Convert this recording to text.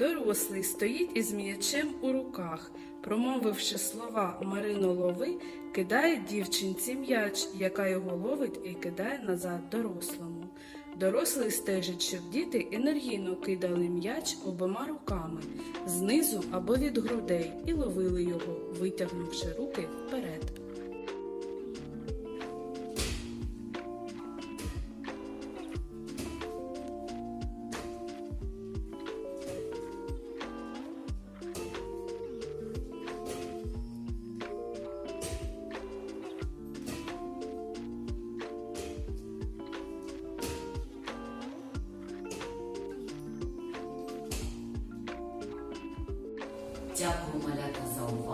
Дорослий стоїть із м'ячем у руках. Промовивши слова Марино лови, кидає дівчинці м'яч, яка його ловить і кидає назад дорослому. Дорослий стежить, щоб діти енергійно кидали м'яч обома руками знизу або від грудей і ловили його, витягнувши руки вперед. Jacob Malaka Salva.